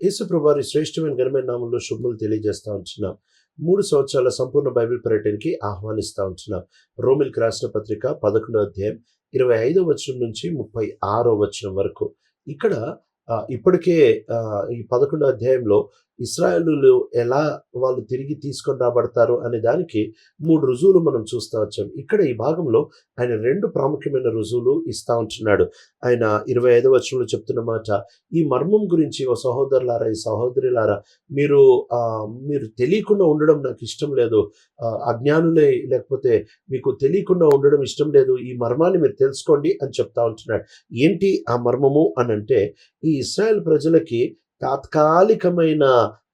యేసుప్రభారి శ్రేష్టమైన ఘనమైన నామంలో శుభములు తెలియజేస్తూ ఉంటున్నాం. మూడు సంవత్సరాల సంపూర్ణ బైబిల్ పర్యటనకి ఆహ్వానిస్తూ ఉంటున్నాం. రోమిల్కి రాసిన పత్రిక పదకొండో అధ్యాయం ఇరవై ఐదో వచనం నుంచి ముప్పై ఆరో వచనం వరకు. ఇక్కడ ఇప్పటికే ఈ పదకొండో అధ్యాయంలో ఇస్రాయలు ఎలా వాళ్ళు తిరిగి తీసుకొని రాబడతారు అనే దానికి మూడు రుజువులు మనం చూస్తూ వచ్చాం. ఇక్కడ ఈ భాగంలో ఆయన రెండు ప్రాముఖ్యమైన రుజువులు ఇస్తా ఉంటున్నాడు. ఆయన ఇరవై ఐదు వచనంలో చెప్తున్న మాట ఈ మర్మం గురించి ఓ సహోదరులారా ఈ సహోదరులారా మీరు మీరు తెలియకుండా ఉండడం నాకు ఇష్టం లేదు. అజ్ఞానులే లేకపోతే మీకు తెలియకుండా ఉండడం ఇష్టం లేదు. ఈ మర్మాన్ని మీరు తెలుసుకోండి అని చెప్తా ఉంటున్నాడు. ఏంటి ఆ మర్మము అని అంటే ఈ ఇస్రాయల్ ప్రజలకి తాత్కాలికమైన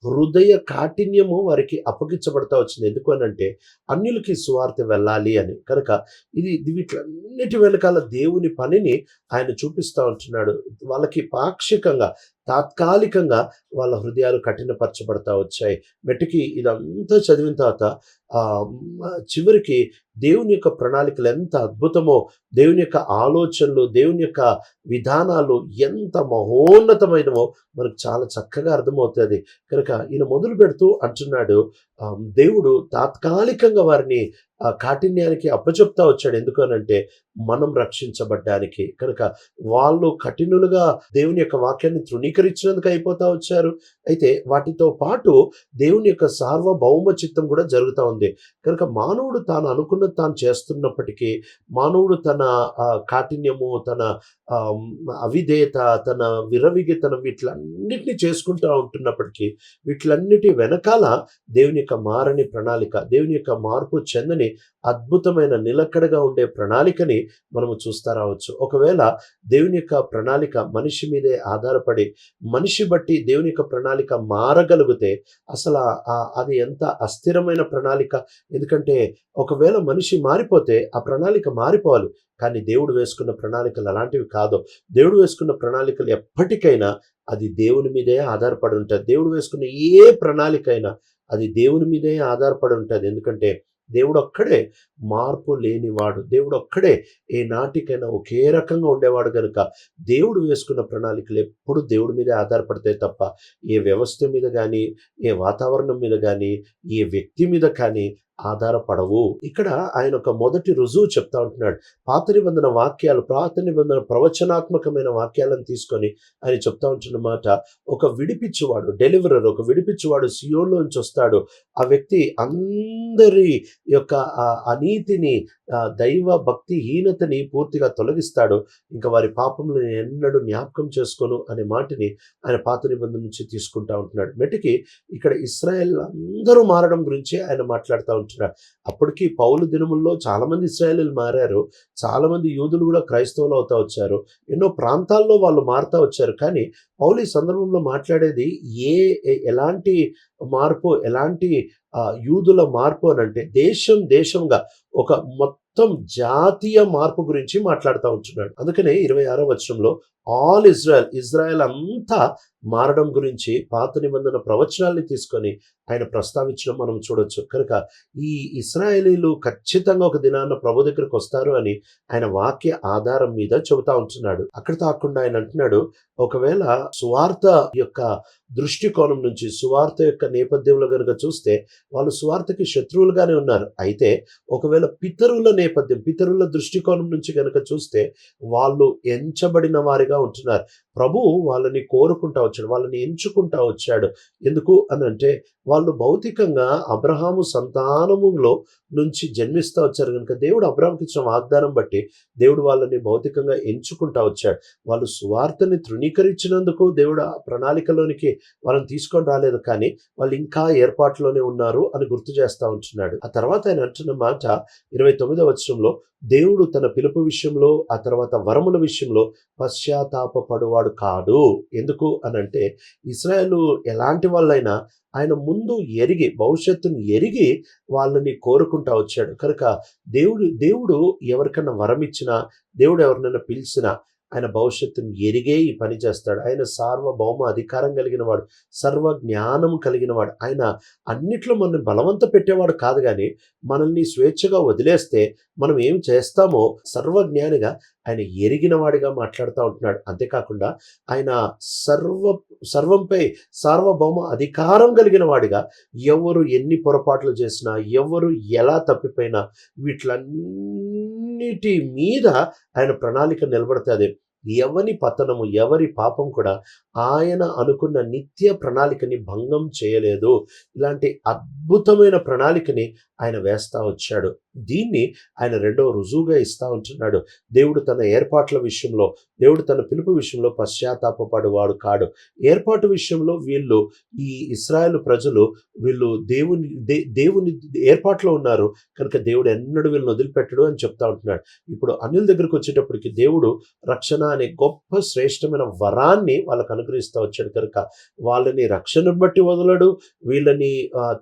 హృదయ కాఠిన్యము వారికి అప్పగించబడతా వచ్చింది. ఎందుకు అని అంటే అన్యులకి సువార్త వెళ్ళాలి అని. కనుక ఇది ఇది వీటిలన్నిటి వెనకాల దేవుని పనిని ఆయన చూపిస్తూ ఉంటున్నాడు. వాళ్ళకి పాక్షికంగా తాత్కాలికంగా వాళ్ళ హృదయాలు కఠినపరచబడతా వచ్చాయి. మెట్టుకి ఇదంతా చదివిన తర్వాత చివరికి దేవుని యొక్క ప్రణాళికలు ఎంత అద్భుతమో దేవుని యొక్క ఆలోచనలు దేవుని యొక్క విధానాలు ఎంత మహోన్నతమైనవో మనకు చాలా చక్కగా అర్థమవుతుంది. కనుక ఈయన మొదలు పెడుతూ అంటున్నాడు దేవుడు తాత్కాలికంగా వారిని ఆ కాఠిన్యానికి అప్పచెప్తా వచ్చాడు. ఎందుకనంటే మనం రక్షించబడ్డానికి. కనుక వాళ్ళు కఠినులుగా దేవుని యొక్క వాక్యాన్ని తృణీకరించినందుకు అయిపోతా వచ్చారు. అయితే వాటితో పాటు దేవుని యొక్క సార్వభౌమ చిత్తం కూడా జరుగుతూ ఉంది. కనుక మానవుడు తాను అనుకున్నది తాను చేస్తున్నప్పటికీ మానవుడు తన కాఠిన్యము తన అవిధేయత తన విరవిగితనం వీటిలన్నిటినీ చేసుకుంటూ ఉంటున్నప్పటికీ వీటిలన్నిటి వెనకాల దేవుని యొక్క మారని ప్రణాళిక దేవుని యొక్క మార్పు చెందని అద్భుతమైన నిలకడగా ఉండే ప్రణాళికని మనము చూస్తా రావచ్చు. ఒకవేళ దేవుని యొక్క ప్రణాళిక మనిషి మీదే ఆధారపడి మనిషి బట్టి దేవుని యొక్క ప్రణాళిక మారగలిగితే అసలు ఆ- అది ఎంత అస్థిరమైన ప్రణాళిక? ఎందుకంటే ఒకవేళ మనిషి మారిపోతే ఆ ప్రణాళిక మారిపోవాలి. కానీ దేవుడు వేసుకున్న ప్రణాళికలు అలాంటివి కాదు. దేవుడు వేసుకున్న ప్రణాళికలు ఎప్పటికైనా అది దేవుని మీదే ఆధారపడి ఉంటుంది. దేవుడు వేసుకున్న ఏ ప్రణాళిక అయినా అది దేవుని మీదే ఆధారపడి ఉంటుంది. ఎందుకంటే దేవుడు ఒక్కడే మార్పు లేనివాడు. దేవుడు ఒక్కడే ఏ నాటికైనా ఒకే రకంగా ఉండేవాడు కనుక దేవుడు వేసుకున్న ప్రణాళికలు ఎప్పుడు దేవుడి మీదే ఆధారపడతాయి తప్ప ఏ వ్యవస్థ మీద కానీ ఏ వాతావరణం మీద కానీ ఏ వ్యక్తి మీద కానీ ఆధారపడవు. ఇక్కడ ఆయన ఒక మొదటి రుజువు చెప్తా ఉంటున్నాడు. పాత నిబంధన వాక్యాలు పాత నిబంధన ప్రవచనాత్మకమైన వాక్యాలను తీసుకొని ఆయన చెప్తా ఉంటున్న మాట ఒక విడిపించువాడు డెలివరర్ ఒక విడిపించువాడు సియోలోంచి వస్తాడు. ఆ వ్యక్తి అందరి యొక్క ఆ అనీతిని దైవ భక్తి హీనతని పూర్తిగా తొలగిస్తాడు. ఇంకా వారి పాపములను ఎన్నడూ జ్ఞాపకం చేసుకోను అనే మాటని ఆయన పాత నిబంధన నుంచి తీసుకుంటా ఉంటున్నాడు. మెటికి ఇక్కడ ఇస్రాయల్ అందరూ మారడం గురించి ఆయన మాట్లాడుతూ ఉంటున్నాడు అప్పటికి పౌలు దినముల్లో చాలామంది ఇస్రాయలీలు మారారు. చాలామంది యూదులు కూడా క్రైస్తవులు అవుతా వచ్చారు. ఎన్నో ప్రాంతాల్లో వాళ్ళు మారుతా వచ్చారు. కానీ పౌలు ఈ సందర్భంలో మాట్లాడేది ఏ ఎలాంటి మార్పు ఎలాంటి ఆ, యూదుల మార్పు అని అంటే దేశం దేశంగా ఒక మొత్తం జాతీయ మార్పు గురించి మాట్లాడుతూ ఉంటున్నాడు. అందుకనే ఇరవై ఆరో వచనంలో ఆల్ ఇజ్రాయెల్ ఇజ్రాయెల్ అంతా మారడం గురించి పాత నిబంధన ప్రవచనాల్ని తీసుకొని ఆయన ప్రస్తావించడం మనం చూడొచ్చు. కనుక ఈ ఇస్రాయేలీలు ఖచ్చితంగా ఒక దినాన్న ప్రభు దగ్గరకు వస్తారు అని ఆయన వాక్య ఆధారం మీద చెబుతా ఉంటున్నాడు. అక్కడ తాకుండా ఆయన అంటున్నాడు ఒకవేళ సువార్త యొక్క దృష్టికోణం నుంచి సువార్త యొక్క నేపథ్యంలో కనుక చూస్తే వాళ్ళు సువార్తకి శత్రువులుగానే ఉన్నారు. అయితే ఒకవేళ పితరుల నేపథ్యం పితరుల దృష్టికోణం నుంచి కనుక చూస్తే వాళ్ళు ఎంచబడిన వారిగా ఉంటున్నారు. ప్రభు వాళ్ళని కోరుకుంటా వచ్చాడు వాళ్ళని ఎంచుకుంటా వచ్చాడు. ఎందుకు అని అంటే వాళ్ళు భౌతికంగా అబ్రహాము సంతానములో నుంచి జన్మిస్తూ వచ్చారు కనుక దేవుడు అబ్రహాంకి ఇచ్చిన వాగ్దానం బట్టి దేవుడు వాళ్ళని భౌతికంగా ఎంచుకుంటా వచ్చాడు. వాళ్ళు సువార్తని తృణీకరించినందుకు దేవుడు ఆ ప్రణాళికలోనికి వాళ్ళని తీసుకొని రాలేదు కానీ వాళ్ళు ఇంకా ఏర్పాటులోనే ఉన్నారు అని గుర్తు చేస్తూ ఉంటున్నాడు. ఆ తర్వాత ఆయన అంటున్న మాట ఇరవై తొమ్మిదవ వచనంలో దేవుడు తన పిలుపు విషయంలో ఆ తర్వాత వరముల విషయంలో పశ్చాత్తాపపడువాడు కాడు ఎందుకు అని అంటే ఇస్రాయలు ఎలాంటి వాళ్ళైనా ఆయన ముందు ఎరిగి భవిష్యత్తును ఎరిగి వాళ్ళని కోరుకుంటా వచ్చాడు. కనుక దేవుడు దేవుడు ఎవరికన్నా వరం ఇచ్చినా దేవుడు ఎవరినైనా పిలిచినా ఆయన భవిష్యత్తును ఎరిగే ఈ పని చేస్తాడు. ఆయన సార్వభౌమ అధికారం కలిగిన వాడు సర్వ జ్ఞానం కలిగిన వాడు. ఆయన అన్నిట్లో మనల్ని బలవంత పెట్టేవాడు కాదు కానీ మనల్ని స్వేచ్ఛగా వదిలేస్తే మనం ఏం చేస్తామో సర్వజ్ఞానిగా ఆయన ఎరిగిన వాడిగా మాట్లాడుతూ ఉంటున్నాడు. అంతేకాకుండా ఆయన సర్వ సర్వంపై సార్వభౌమ అధికారం కలిగిన వాడిగా ఎవరు ఎన్ని పొరపాట్లు చేసినా ఎవరు ఎలా తప్పిపోయినా వీటిలన్నిటి మీద ఆయన ప్రణాళిక నిలబడుతుంది. ఎవని పతనము ఎవరి పాపం కూడా ఆయన అనుకున్న నిత్య ప్రణాళికని భంగం చేయలేదు. ఇలాంటి అద్భుతమైన ప్రణాళికని ఆయన వేస్తా వచ్చాడు. దీన్ని ఆయన రెండవ రుజువుగా ఇస్తా ఉంటున్నాడు. దేవుడు తన ఏర్పాట్ల విషయంలో దేవుడు తన పిలుపు విషయంలో పశ్చాత్తాపడు వాడు కాడు. ఏర్పాటు విషయంలో వీళ్ళు ఈ ఇస్రాయేల్ ప్రజలు వీళ్ళు దేవుని దే దేవుని ఏర్పాట్లో ఉన్నారు. కనుక దేవుడు ఎన్నడూ వీళ్ళని వదిలిపెట్టడు అని చెప్తా ఉంటున్నాడు. ఇప్పుడు అనిల్ దగ్గరకు వచ్చేటప్పటికి దేవుడు రక్షణ అనే గొప్ప శ్రేష్టమైన వరాన్ని వాళ్ళకు అనుగ్రహిస్తూ వచ్చాడు కనుక వాళ్ళని రక్షణను బట్టి వదలడు వీళ్ళని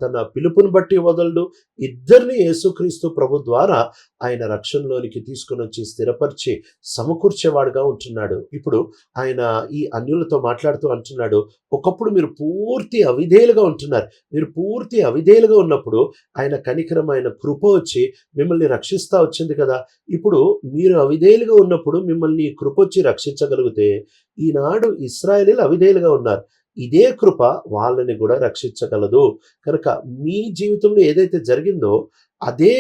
తన పిలుపుని బట్టి వదలడు. ఇద్దరిని యేసుక్రీస్తు ప్రభు ద్వారా ఆయన రక్షణలోనికి తీసుకుని వచ్చి స్థిరపరిచి సమకూర్చేవాడుగా ఉంటున్నాడు. ఇప్పుడు ఆయన ఈ అన్యులతో మాట్లాడుతూ అంటున్నాడు ఒకప్పుడు మీరు పూర్తి అవిధేయులుగా ఉంటున్నారు. మీరు పూర్తి అవిధేయులుగా ఉన్నప్పుడు ఆయన కనికరం ఆయన కృప వచ్చి మిమ్మల్ని రక్షిస్తా వచ్చింది కదా. ఇప్పుడు మీరు అవిధేయులుగా ఉన్నప్పుడు మిమ్మల్ని కృప వచ్చి రక్షించగలిగితే ఈనాడు ఇస్రాయలీలు అవిధేయులుగా ఉన్నారు. ఇదే కృప వాళ్ళని కూడా రక్షించగలదు. కనుక మీ జీవితంలో ఏదైతే జరిగిందో అదే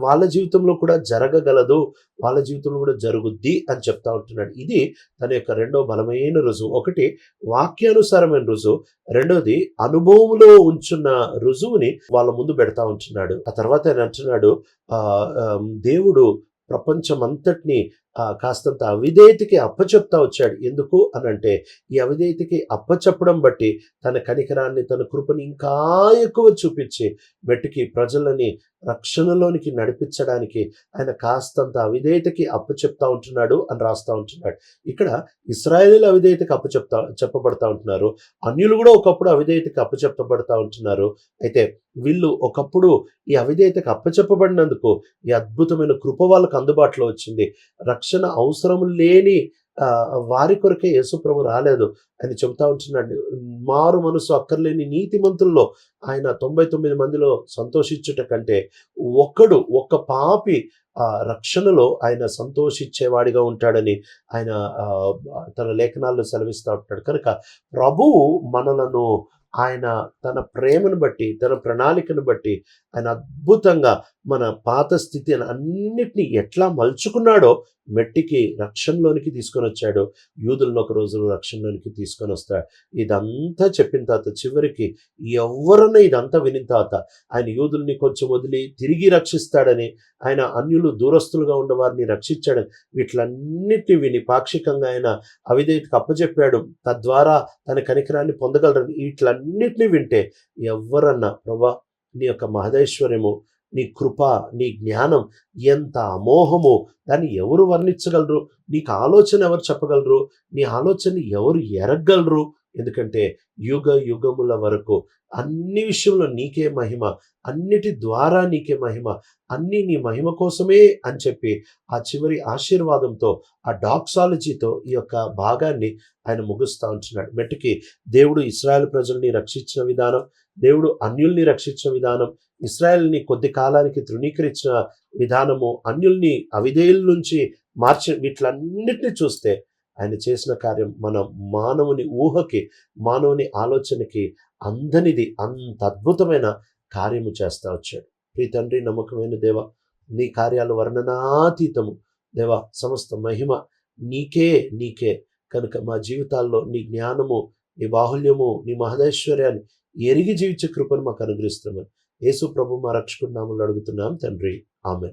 వాళ్ళ జీవితంలో కూడా జరగగలదు వాళ్ళ జీవితంలో కూడా జరుగుద్ది అని చెప్తా ఉంటున్నాడు. ఇది తన యొక్క రెండో బలమైన రుజువు. ఒకటి వాక్యానుసారమైన రుజువు. రెండోది అనుభవంలో ఉంచున్న రుజువుని వాళ్ళ ముందు పెడతా ఉంటున్నాడు. ఆ తర్వాత ఆయన అంటున్నాడు దేవుడు ప్రపంచమంతటిని ఆ, కాస్తంత అవిధేయతకి అప్పచెప్తా వచ్చాడు. ఎందుకు అని అంటే ఈ అవిధేయతకి అప్పచెప్పడం బట్టి తన కనికరాన్ని తన కృపని ఇంకా ఎక్కువ చూపించి మెట్టుకి ప్రజలని రక్షణలోనికి నడిపించడానికి ఆయన కాస్తంత అవిధేయతకి అప్పచెప్తా ఉంటున్నాడు అని రాస్తా ఉంటున్నాడు. ఇక్కడ ఇస్రాయేల్ అవిధేయతకి అప్పచెప్తా చెప్పబడతా ఉంటున్నారు. అన్యులు కూడా ఒకప్పుడు అవిధేయతకి అప్పచెప్పబడతా ఉంటున్నారు. అయితే వీళ్ళు ఒకప్పుడు ఈ అవిధేయతకి అప్పచెప్పబడినందుకు ఈ అద్భుతమైన కృప వాళ్ళకు అందుబాటులో వచ్చింది. రక్షణ అవసరం లేని వారి కొరకే యేసుప్రభు రాలేదు. అని చెబుతా ఉంటున్నాడు మారు మనసు అక్కర్లేని నీతి మంత్రుల్లో ఆయన తొంభై తొమ్మిది మందిలో సంతోషించుట కంటే ఒక్కడు ఒక్క పాపి ఆ రక్షణలో ఆయన సంతోషించేవాడిగా ఉంటాడని ఆయన తన లేఖనాల్లో సెలవిస్తూ ఉంటాడు. కనుక ప్రభువు మనలను ఆయన తన ప్రేమను బట్టి తన ప్రణాళికను బట్టి ఆయన అద్భుతంగా మన పాత స్థితి అన్నిటినీ ఎట్లా మలుచుకున్నాడో మెట్టికి రక్షణలోనికి తీసుకొని వచ్చాడు. యూదులను ఒక రోజు రక్షణలోనికి తీసుకొని వస్తాడు. ఇదంతా చెప్పిన తర్వాత చివరికి ఎవరన్నా ఇదంతా వినిన తర్వాత ఆయన యూదుల్ని కొంచెం వదిలి తిరిగి రక్షిస్తాడని ఆయన అన్యులు దూరస్తులుగా ఉన్న వారిని రక్షించాడని వీటిలన్నిటిని విని పాక్షికంగా ఆయన అవిధేయతకు అప్పచెప్పాడు తద్వారా తన కనికరాన్ని పొందగలరని వీటిలన్నిటిని వింటే ఎవరన్నా ప్రభా నీ యొక్క మహదేశ్వర్యము నీ కృప నీ జ్ఞానం ఎంత అమోహమో దాన్ని ఎవరు వర్ణించగలరు? నీకు ఆలోచన ఎవరు చెప్పగలరు? నీ ఆలోచన ఎవరు ఎరగగలరు? ఎందుకంటే యుగ యుగముల వరకు అన్ని విషయంలో నీకే మహిమ అన్నిటి ద్వారా నీకే మహిమ అన్నీ నీ మహిమ కోసమే అని చెప్పి ఆ చివరి ఆశీర్వాదంతో ఆ డాక్సాలజీతో ఈ యొక్క భాగాన్ని ఆయన ముగుస్తా ఉంటున్నాడు. మెట్టుకి దేవుడు ఇస్రాయల్ ప్రజల్ని రక్షించిన విధానం దేవుడు అన్యుల్ని రక్షించిన విధానం ఇస్రాయల్ని కొద్ది కాలానికి తృణీకరించిన విధానము అన్యుల్ని అవిధేయుల నుంచి మార్చి వీటిలన్నిటిని చూస్తే ఆయన చేసిన కార్యం మన మానవుని ఊహకి మానవుని ఆలోచనకి అందనిది అంత అద్భుతమైన కార్యము చేస్తా వచ్చాడు. ప్రీ తండ్రి నమ్మకమైన దేవ నీ కార్యాలు వర్ణనాతీతము. దేవ సమస్త మహిమ నీకే నీకే. కనుక మా జీవితాల్లో నీ జ్ఞానము నీ బాహుల్యము నీ మహదేశ్వర్యాన్ని ఎరిగి జీవించే కృపను మాకు అనుగ్రహిస్తున్నామని యేసు ప్రభు మా రక్షకుడు నామలు అడుగుతున్నాం తండ్రి. ఆమె